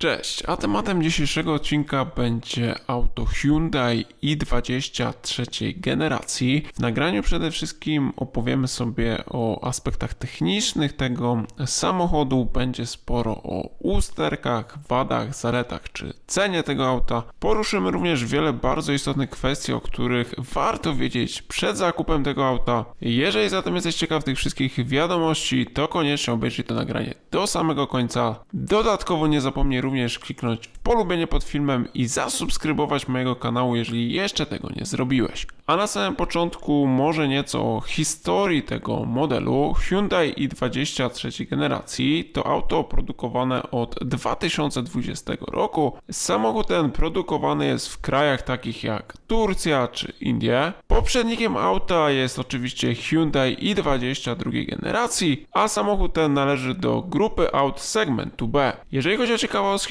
Cześć, a tematem dzisiejszego odcinka będzie auto Hyundai i20 trzeciej generacji. W nagraniu przede wszystkim opowiemy sobie o aspektach technicznych tego samochodu. Będzie sporo o usterkach, wadach, zaletach czy cenie tego auta. Poruszymy również wiele bardzo istotnych kwestii, o których warto wiedzieć przed zakupem tego auta. Jeżeli zatem jesteś ciekaw tych wszystkich wiadomości, to koniecznie obejrzyj to nagranie do samego końca. Dodatkowo nie zapomnij również kliknąć w polubienie pod filmem i zasubskrybować mojego kanału, jeżeli jeszcze tego nie zrobiłeś. A na samym początku może nieco o historii tego modelu. Hyundai i20 trzeciej generacji to auto produkowane od 2020 roku. Samochód ten produkowany jest w krajach takich jak Turcja czy Indie. Poprzednikiem auta jest oczywiście Hyundai i20 drugiej generacji, a samochód ten należy do grupy aut segmentu B. Jeżeli chodzi o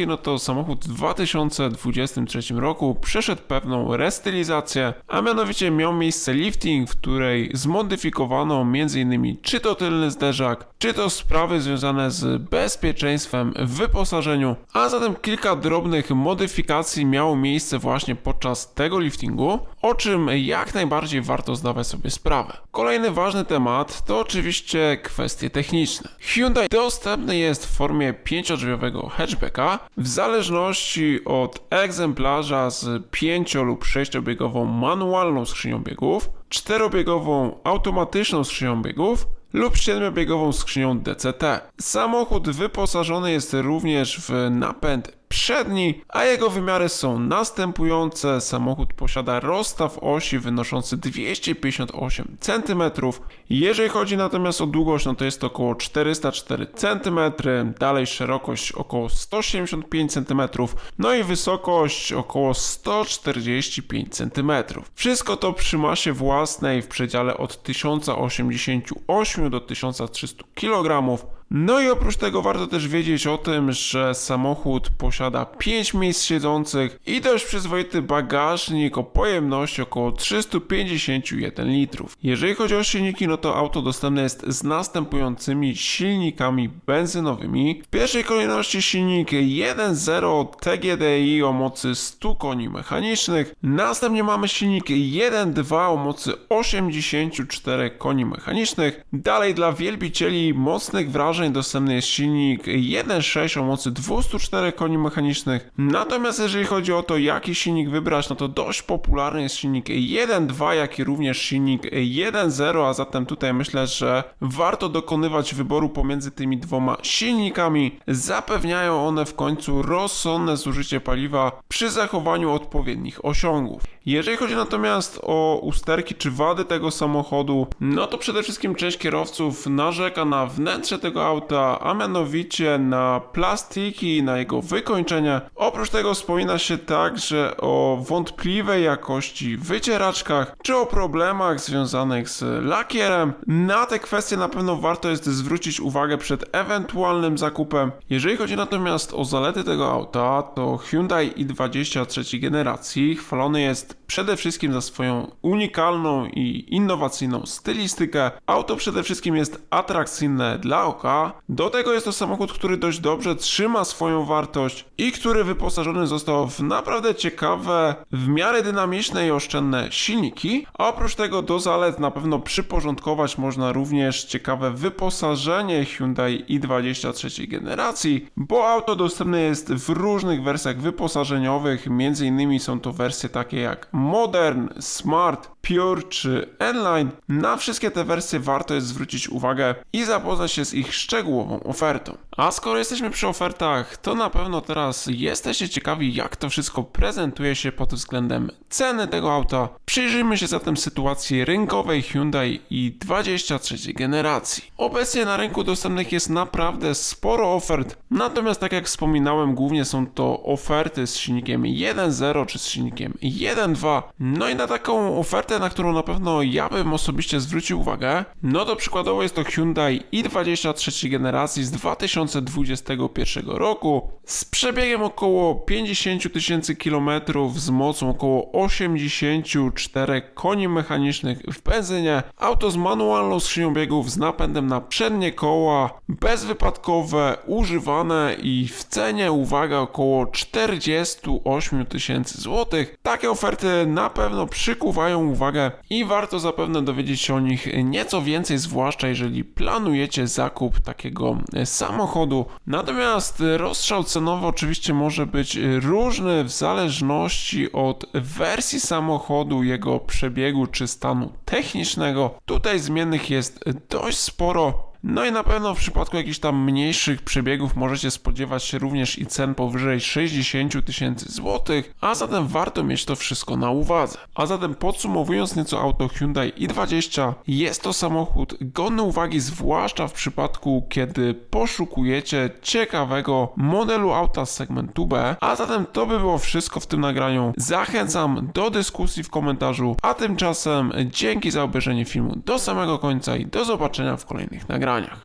no to samochód w 2023 roku przeszedł pewną restylizację, a mianowicie miał miejsce lifting, w której zmodyfikowano m.in. czy to tylny zderzak, czy to sprawy związane z bezpieczeństwem w wyposażeniu, a zatem kilka drobnych modyfikacji miało miejsce właśnie podczas tego liftingu, o czym jak najbardziej warto zdawać sobie sprawę. Kolejny ważny temat to oczywiście kwestie techniczne. Hyundai dostępny jest w formie pięciodrzwiowego hatchbacka w zależności od egzemplarza z pięcio- lub sześciobiegową manualną skrzynią biegów, czterobiegową automatyczną skrzynią biegów lub siedmiobiegową skrzynią DCT. Samochód wyposażony jest również w napęd przedni, a jego wymiary są następujące. Samochód posiada rozstaw osi wynoszący 258 cm. Jeżeli chodzi natomiast o długość, no to jest to około 404 cm, dalej szerokość około 175 cm, no i wysokość około 145 cm. Wszystko to przy masie własnej w przedziale od 1088 do 1300 kg. No i oprócz tego warto też wiedzieć o tym, że samochód posiada 5 miejsc siedzących i dość przyzwoity bagażnik o pojemności około 351 litrów. Jeżeli chodzi o silniki, no to auto dostępne jest z następującymi silnikami benzynowymi. W pierwszej kolejności silnik 1.0 TGDI o mocy 100 koni mechanicznych. Następnie mamy silnik 1.2 o mocy 84 koni mechanicznych. Dalej dla wielbicieli mocnych wrażeń dostępny jest silnik 1.6 o mocy 204 koni mechanicznych. Natomiast jeżeli chodzi o to, jaki silnik wybrać, no to dość popularny jest silnik 1.2, jak i również silnik 1.0, a zatem tutaj myślę, że warto dokonywać wyboru pomiędzy tymi dwoma silnikami. Zapewniają one w końcu rozsądne zużycie paliwa przy zachowaniu odpowiednich osiągów. Jeżeli chodzi natomiast o usterki czy wady tego samochodu, no to przede wszystkim część kierowców narzeka na wnętrze tego auta, a mianowicie na plastiki i na jego wykończenia. Oprócz tego wspomina się także o wątpliwej jakości wycieraczkach, czy o problemach związanych z lakierem. Na te kwestie na pewno warto jest zwrócić uwagę przed ewentualnym zakupem. Jeżeli chodzi natomiast o zalety tego auta, to Hyundai i20 trzeciej generacji chwalony jest przede wszystkim za swoją unikalną i innowacyjną stylistykę. Auto przede wszystkim jest atrakcyjne dla oka. Do tego jest to samochód, który dość dobrze trzyma swoją wartość i który wyposażony został w naprawdę ciekawe, w miarę dynamiczne i oszczędne silniki. A oprócz tego do zalet na pewno przyporządkować można również ciekawe wyposażenie Hyundai i20 trzeciej generacji, bo auto dostępne jest w różnych wersjach wyposażeniowych, innymi są to wersje takie jak Modern, Smart, Pure czy N-Line. Na wszystkie te wersje warto jest zwrócić uwagę i zapoznać się z ich szczegółową ofertą. A skoro jesteśmy przy ofertach, to na pewno teraz jesteście ciekawi, jak to wszystko prezentuje się pod względem ceny tego auta. Przyjrzyjmy się zatem sytuacji rynkowej Hyundai i 23 generacji. Obecnie na rynku dostępnych jest naprawdę sporo ofert, natomiast tak jak wspominałem, głównie są to oferty z silnikiem 1.0 czy z silnikiem 1.2. No i na taką ofertę, na którą na pewno ja bym osobiście zwrócił uwagę, no to przykładowo jest to Hyundai i23 trzeciej generacji z 2021 roku z przebiegiem około 50 tysięcy kilometrów z mocą około 84 koni mechanicznych w benzynie, auto z manualną skrzynią biegów z napędem na przednie koła, bezwypadkowe, używane i w cenie, uwaga, około 48 tysięcy złotych. Takie oferty na pewno przykuwają uwagę i warto zapewne dowiedzieć się o nich nieco więcej, zwłaszcza jeżeli planujecie zakup takiego e, samochodu. Natomiast rozstrzał cenowy oczywiście może być różny w zależności od wersji samochodu, jego przebiegu czy stanu technicznego. Tutaj zmiennych jest dość sporo. No i na pewno w przypadku jakichś tam mniejszych przebiegów możecie spodziewać się również i cen powyżej 60 tysięcy złotych, a zatem warto mieć to wszystko na uwadze. A zatem podsumowując nieco auto Hyundai i20, jest to samochód godny uwagi, zwłaszcza w przypadku kiedy poszukujecie ciekawego modelu auta z segmentu B. A zatem to by było wszystko w tym nagraniu. Zachęcam do dyskusji w komentarzu, a tymczasem dzięki za obejrzenie filmu do samego końca i do zobaczenia w kolejnych nagraniach. экранах.